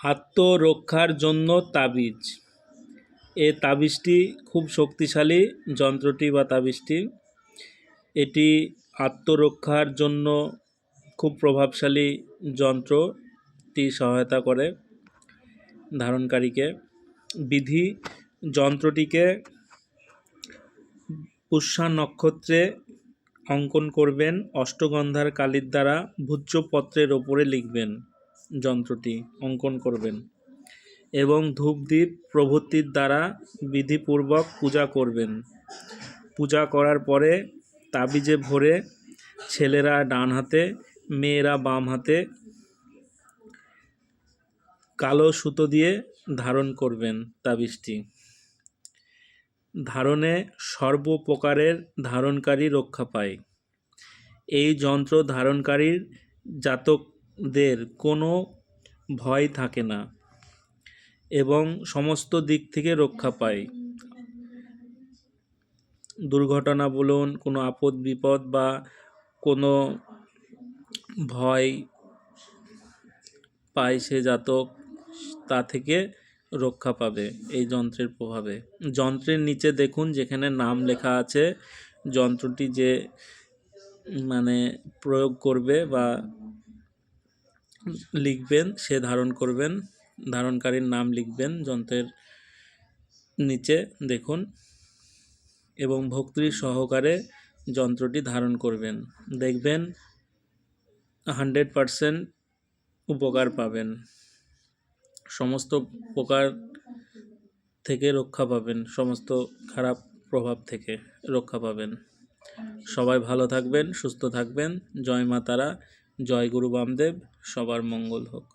আত্মরক্ষার জন্য তাবিজ। এ তাবিজটি খুব শক্তিশালী যন্ত্রটি বা তাবিজটি। এটি আত্মরক্ষার জন্য খুব প্রভাবশালী যন্ত্রটি সহায়তা করে ধারণকারীকে। বিধি যন্ত্রটিকে পুষ্যা নক্ষত্রে অঙ্কন করবেন, অষ্টগন্ধার কালির দ্বারা ভূজ্যপত্রের ওপরে লিখবেন। যন্ত্রটি অঙ্কন করবেন এবং ধূপদীপ প্রভৃতির দ্বারা বিধিপূর্বক পূজা করবেন। পূজা করার পরে তাবিজে ভরে ছেলেরা ডান হাতে, মেয়েরা বাম হাতে কালো সুতো দিয়ে ধারণ করবেন তাবিজটি। ধারণে সর্বপ্রকারের ধারণকারী রক্ষা পায়। এই যন্ত্র ধারণকারীর জাতকদের কোনো ভয় থাকে না এবং সমস্ত দিক থেকে রক্ষা পায়। দুর্ঘটনা বলুন, কোনো আপদ, বিপদ বা কোনো ভয় পায় সে জাতক, তা থেকে রক্ষা পাবে এই যন্ত্রের প্রভাবে। যন্ত্রের নিচে দেখুন, যেখানে নাম লেখা আছে, যন্ত্রটি যে মানে প্রয়োগ করবে বা লিখবেন, সে ধারণ করবেন, ধারণকারীর নাম লিখবেন যন্ত্রের নিচে দেখুন এবং ভক্তি সহকারে যন্ত্রটি ধারণ করবেন। দেখবেন হান্ড্রেড পারসেন্ট উপকার পাবেন। সমস্ত প্রকার থেকে রক্ষা পাবেন, সমস্ত খারাপ প্রভাব থেকে রক্ষা পাবেন। সবাই ভালো থাকবেন, সুস্থ থাকবেন। জয় মা তারা জয় গুরু বামদেব সবার মঙ্গল হোক।